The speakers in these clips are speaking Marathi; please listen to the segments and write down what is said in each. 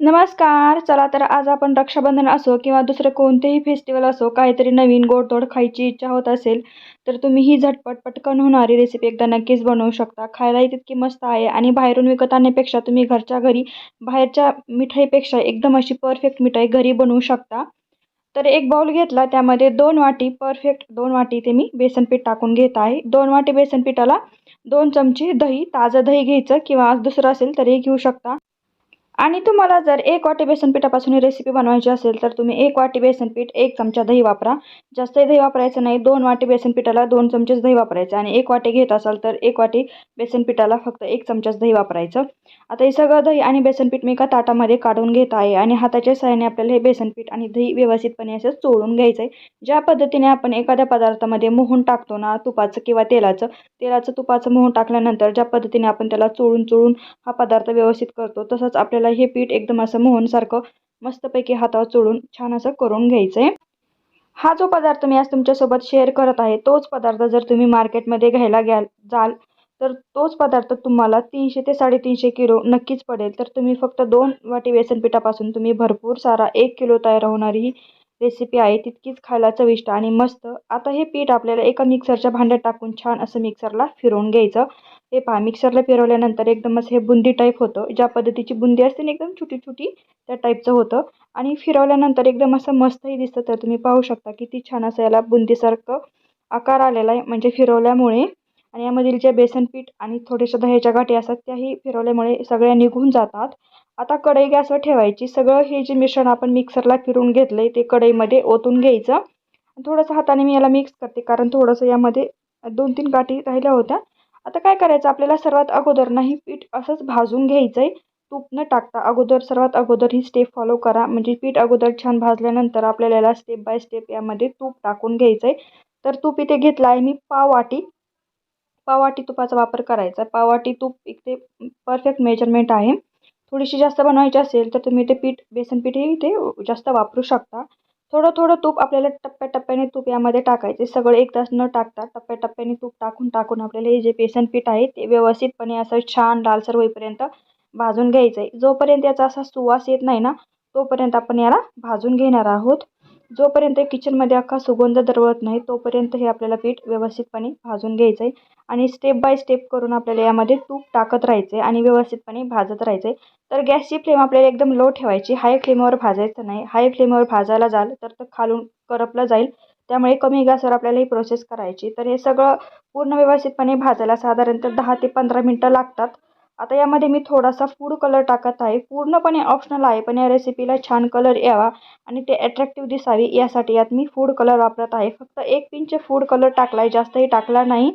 नमस्कार चला तर आज आपण रक्षाबंधन असो किंवा दुसरं कोणतेही फेस्टिवल असो काहीतरी नवीन गोडधोड खायची इच्छा होत असेल तर तुम्ही ही झटपट पटकन होणारी रेसिपी एकदा नक्कीच बनवू शकता. खायलाही तितकी मस्त आहे आणि बाहेरून विकत आणण्यापेक्षा तुम्ही घरच्या घरी बाहेरच्या मिठाईपेक्षा एकदम अशी परफेक्ट मिठाई घरी बनवू शकता. तर एक बाउल घेतला त्यामध्ये दोन वाटी परफेक्ट दोन वाटी ते मी बेसनपीठ टाकून घेत आहे. दोन वाटी बेसन पिठाला दोन चमचे दही ताजं दही घ्यायचं किंवा आज दुसरं असेल तरी घेऊ शकता. आणि तुम्हाला जर एक वाटी बेसन पिठापासून ही रेसिपी बनवायची असेल तर तुम्ही एक वाटी बेसन पीठ एक चमचा दही वापरा. जास्तही दही वापरायचं नाही दोन वाटी बेसन पिठाला दोन चमचेच दही वापरायचं आणि एक वाटी घेत असाल तर एक वाटी बेसन पिठाला फक्त एक चमचाच दही वापरायचं. आता हे सगळं दही आणि बेसन पीठ मी एका ताटामध्ये काढून घेत आहे आणि हाताच्या सहाय्याने आपल्याला हे बेसन पीठ आणि दही व्यवस्थितपणे असं चोळून घ्यायचं आहे ज्या पद्धतीने आपण एखाद्या पदार्थामध्ये मोहन टाकतो ना तुपाचं किंवा तेलाचं तेलाचं तुपाचं मोहन टाकल्यानंतर ज्या पद्धतीने आपण त्याला चोळून चोळून हा पदार्थ व्यवस्थित करतो तसंच आपल्याला हे पीठ एकदम असं मोहनसारखं मस्तपैकी हातावर चोळून छान असं करून घ्यायचं आहे हा जो पदार्थ मी आज तुमच्यासोबत शेअर करत आहे तोच पदार्थ जर तुम्ही मार्केटमध्ये घ्यायला घ्याल जाल तर तोच पदार्थ तुम्हाला तीनशे ते साडेतीनशे किलो नक्कीच पडेल. तर तुम्ही फक्त दोन वाटी बेसन पिठापासून तुम्ही भरपूर सारा एक किलो तयार होणारी रेसिपी आहे तितकीच खायला चविष्ट आणि मस्त. आता हे पीठ आपल्याला एका मिक्सरच्या भांड्यात टाकून छान असं मिक्सरला फिरवून घ्यायचं. हे पहा मिक्सरला फिरवल्यानंतर एकदम असं हे बुंदी टाईप होतं. ज्या पद्धतीची बुंदी असते ना एकदम छोटी छोटी त्या टाईपचं होतं. आणि फिरवल्यानंतर एकदम असं मस्तही दिसतं. तर तुम्ही पाहू शकता किती छान असं याला बुंदीसारखं आकार आलेला आहे. म्हणजे फिरवल्यामुळे आणि यामधील जे बेसन पीठ आणि थोड्याशा दह्याच्या गाठी असतात त्याही फिरवल्यामुळे सगळ्या निघून जातात. आता कढई गॅसवर ठेवायची. सगळं हे जे मिश्रण आपण मिक्सरला फिरून घेतलं आहे ते कढईमध्ये ओतून घ्यायचं. थोडंसं हाताने मी याला मिक्स करते कारण थोडंसं यामध्ये दोन तीन गाठी राहिल्या होत्या. आता काय करायचं? आपल्याला सर्वात अगोदर नाही पीठ असंच भाजून घ्यायचं आहे तूप न टाकता अगोदर सर्वात अगोदर ही स्टेप फॉलो करा. म्हणजे पीठ अगोदर छान भाजल्यानंतर आपल्याला याला स्टेप बाय स्टेप यामध्ये तूप टाकून घ्यायचं आहे तर तूप इथे घेतलं आहे मी पाववाटी. पाववाटी तुपाचा वापर करायचा. पाववाटी तूप इथे परफेक्ट मेजरमेंट आहे. थोडीशी जास्त बनवायची असेल तर तुम्ही ते पीठ बेसन पीठही इथे जास्त वापरू शकता. थोडं थोडं तूप आपल्याला टप्प्याटप्प्याने तूप यामध्ये टाकायचे सगळं एक तास न टाकता टप्प्याटप्प्याने तूप टाकून टाकून आपल्याला हे जे बेसन पीठ आहे ते व्यवस्थितपणे असं छान लालसर होईपर्यंत भाजून घ्यायचं आहे. जोपर्यंत याचा असा सुवास येत नाही ना तोपर्यंत आपण याला भाजून घेणार आहोत. जोपर्यंत किचनमध्ये अख्खा सुगंध दरवळत नाही तोपर्यंत हे आपल्याला पीठ व्यवस्थितपणे भाजून घ्यायचं आहे आणि स्टेप बाय स्टेप करून आपल्याला यामध्ये तूप टाकत राहायचं आहे आणि व्यवस्थितपणे भाजत राहायचं आहे तर गॅसची फ्लेम आपल्याला एकदम लो ठेवायची हाय फ्लेमवर भाजायचं नाही. हाय फ्लेमवर भाजायला जाल तर ते खालून करपलं जाईल. त्यामुळे कमी गॅसवर आपल्याला ही प्रोसेस करायची. तर हे सगळं पूर्ण व्यवस्थितपणे भाजायला साधारणतः दहा ते पंधरा मिनटं लागतात. आता यामध्ये मी थोडासा फूड कलर टाकत आहे. पूर्णपणे ऑप्शनल आहे पण या रेसिपीला छान कलर यावा आणि ते अट्रॅक्टिव्ह दिसावी यासाठी यात मी फूड कलर वापरत आहे. फक्त एक पिंच फूड कलर टाकला आहे जास्तही टाकला नाही.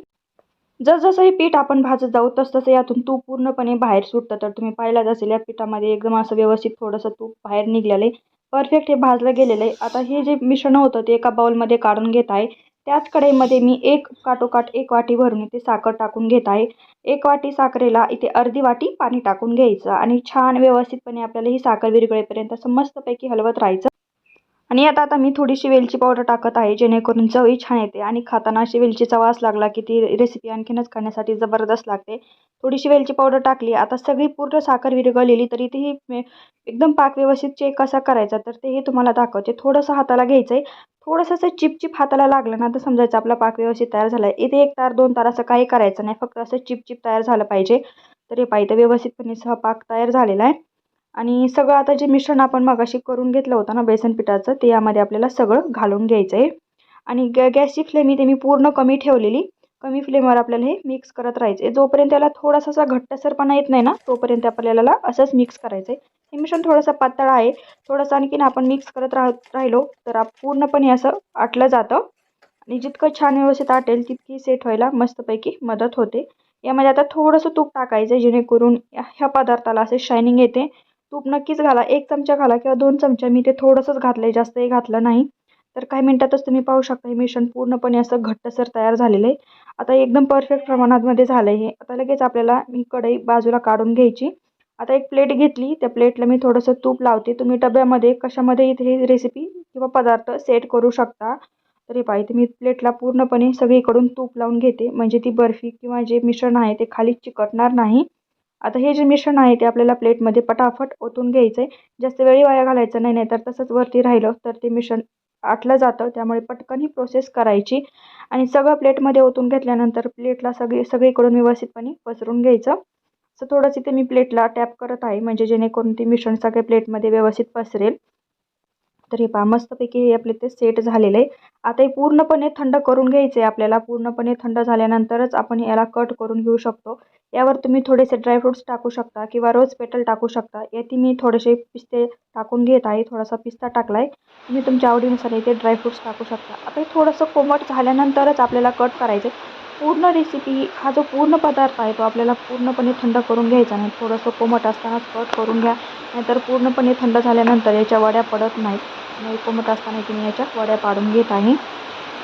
जसजसं हे पीठ आपण भाजत जाऊ तसतसं यातून तूप पूर्णपणे बाहेर सुटतं. तर तुम्ही पाहिलाच असेल या पिठामध्ये एकदम असं व्यवस्थित थोडंसं तूप बाहेर निघलेलं आहे. परफेक्ट हे भाजलं गेलेलं आहे. आता हे जे मिश्रण होतं ते एका बाउलमध्ये काढून घेत आहे. त्याच कढईमध्ये मी एक काटोकाट एक वाटी भरून इथे साखर टाकून घेत आहे. एक वाटी साखरेला इथे अर्धी वाटी पाणी टाकून घ्यायचं आणि छान व्यवस्थितपणे आपल्याला ही साखर विरगळेपर्यंत असं मस्तपैकी हलवत राहायचं. आणि आता आता मी थोडीशी वेलची पावडर टाकत आहे जेणेकरून चवही छान येते आणि खाताना अशी वेलचीचा वास लागला की ती रेसिपी आणखीनच खाण्यासाठी जबरदस्त लागते. थोडीशी वेलची पावडर टाकली आता सगळी पूर्ण साखर विरघळलेली तरी तीही एकदम पाक व्यवस्थित चेक कसा करायचा तर तेही तुम्हाला दाखवते. थोडंसं हाताला घ्यायचं आहे थोडंसं असं चिपचिप हाताला लागलं ना तर समजायचं आपला पाक व्यवस्थित तयार झाला आहे इथे एक तार दोन तार असं काही करायचं नाही फक्त असं चिपचिप तयार झालं पाहिजे. तर हे पाहिजे व्यवस्थितपणे सह पाक तयार झालेला आहे. आणि सगळं आता जे मिश्रण आपण मगाशी करून घेतलं होतं ना बेसन पिठाचं ते यामध्ये आपल्याला सगळं घालून घ्यायचं आहे. आणि गॅ गॅसची फ्लेम इथे मी पूर्ण कमी ठेवलेली. कमी फ्लेमवर आपल्याला हे मिक्स करत राहायचं आहे. जोपर्यंत त्याला थोडासा असा घट्टसरपणा येत नाही ना तोपर्यंत आपल्याला असंच मिक्स करायचं आहे. हे मिश्रण थोडंसं पातळ आहे. थोडंसं आणखीन आपण मिक्स करत राह राहिलो तर पूर्णपणे असं आटलं जातं. आणि जितकं छान व्यवस्थित आटेल तितकी सेट व्हायला मस्तपैकी मदत होते. यामध्ये आता थोडंसं तूप टाकायचं आहे जेणेकरून ह्या पदार्थाला असे शायनिंग येते. तूप नक्कीच घाला. एक चमचा घाला किंवा दोन चमचा. मी ते थोडंसंच घातलं आहे जास्तही घातलं नाही. तर काही मिनटातच तुम्ही पाहू शकता हे मिश्रण पूर्णपणे असं घट्टसर तयार झालेलं आहे. आता एकदम परफेक्ट प्रमाणामध्ये झालं आहे हे. आता लगेच आपल्याला मी कढई बाजूला काढून घ्यायची. आता एक प्लेट घेतली. त्या प्लेटला मी थोडंसं तूप लावते. तुम्ही डब्यामध्ये कशामध्ये इथे रेसिपी किंवा पदार्थ सेट करू शकता. तरी पाहिजे मी प्लेटला पूर्णपणे सगळीकडून तूप लावून घेते. म्हणजे ती बर्फी किंवा जे मिश्रण आहे ते खाली चिकटणार नाही. आता हे जे मिश्रण आहे ते आपल्याला प्लेटमध्ये पटाफट ओतून घ्यायचं आहे जास्त वेळी वाया घालायचं नाही नाही तर तसंच वरती राहिलं तर ते मिश्रण आटलं जातं. त्यामुळे पटकन ही प्रोसेस करायची. आणि सगळं प्लेटमध्ये ओतून घेतल्यानंतर प्लेटला सगळी सगळीकडून व्यवस्थितपणे पसरून घ्यायचं. असं थोडंसं इथे मी प्लेटला टॅप करत आहे. म्हणजे जेणेकरून ते मिश्रण सगळे प्लेटमध्ये व्यवस्थित पसरेल. तर हे पहा मस्तपैकी हे आपले ते सेट झालेलं आहे. आता हे पूर्णपणे थंड करून घ्यायचे आहे आपल्याला. पूर्णपणे थंड झाल्यानंतरच आपण याला कट करून घेऊ शकतो. यावर तुम्ही थोडेसे ड्रायफ्रूट्स टाकू शकता किंवा रोज पेटल टाकू शकता. येथे मी थोडेसे पिस्ते टाकून घेत आहे. थोडासा पिस्ता टाकला आहे तुम्ही तुमच्या आवडीनुसार इथे ड्रायफ्रूट्स टाकू शकता. आता हे थोडंसं कोमट झाल्यानंतरच आपल्याला कट करायचे. पूर्ण रेसिपी हा जो पूर्ण पदार्थ आहे तो आपल्याला पूर्णपणे थंड करून घ्यायचा नाही. थोडंसं कोमट असतानाच कट करून घ्या. नाहीतर पूर्णपणे थंड झाल्यानंतर याच्या वड्या पडत नाहीत. नाही कोमट असताना तुम्ही याच्या वड्या पाडून घेत आहे.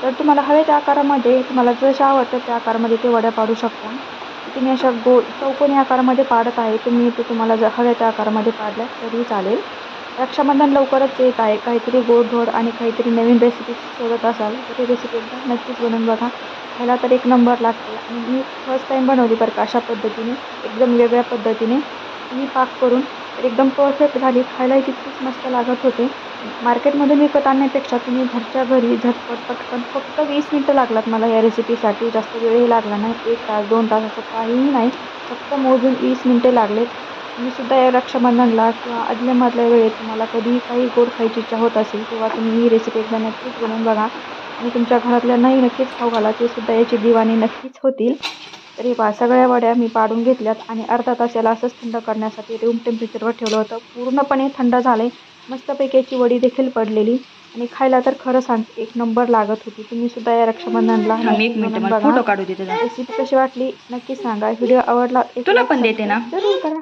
तर तुम्हाला हवे त्या आकारामध्ये तुम्हाला जशा आवडतं त्या आकारामध्ये ते वड्या पाडू शकता. तुम्ही अशा गोल चौकोनी आकारामध्ये पाडत आहे. तुम्ही ते तुम्हाला जर हव्या त्या आकारामध्ये पाडल्या तरी चालेल. रक्षाबंधन लवकरच येत आहे. काहीतरी गोडधोड आणि काहीतरी नवीन रेसिपी शोधत असाल तर ती रेसिपी एकदा नक्कीच बनवून बघा. खायला तर एक नंबर लागतो. आणि मी फर्स्ट टाईम बनवली बरं का अशा पद्धतीने एकदम वेगळ्या पद्धतीने. मी पाक करून तर एकदम परफेक्ट झाली. खायलाही तितकीच मस्त लागत होते. मार्केटमधून विकत आणण्यापेक्षा तुम्ही घरच्या घरी झटपट पटकन फक्त वीस मिनटं लागलात मला या रेसिपीसाठी जास्त वेळही लागला नाही. एक तास दोन तास असं काहीही नाही. फक्त मोजून वीस मिनटे लागलेत तुम्ही सुद्धा या रक्षाबंधनला किंवा आदल्यामधल्या वेळेत तुम्हाला कधीही काही गोड खायची इच्छा होत असेल किंवा तुम्ही ही रेसिपी एकदा नक्कीच बनवून बघा. आणि तुमच्या घरातल्यांनाही नक्कीच खाऊ घाला. ते सुद्धा याची दिवाणी नक्कीच होतील. तर हे पहा सगळ्या वड्या मी पाडून घेतल्यात आणि अर्धा तास याला असंच थंड करण्यासाठी रूम टेम्परेचरवर ठेवलं होतं. पूर्णपणे थंड झालं आहे मस्तपैकी याची वडी देखील पडलेली. आणि खायला तर खरं सांग एक नंबर लागत होती. तुम्ही सुद्धा या रक्षाबंधनला फोटो काढू रेसिपी कशी वाटली? नक्की सांगा. व्हिडिओ आवडला एक तुला पण देते ना. जरूर करा.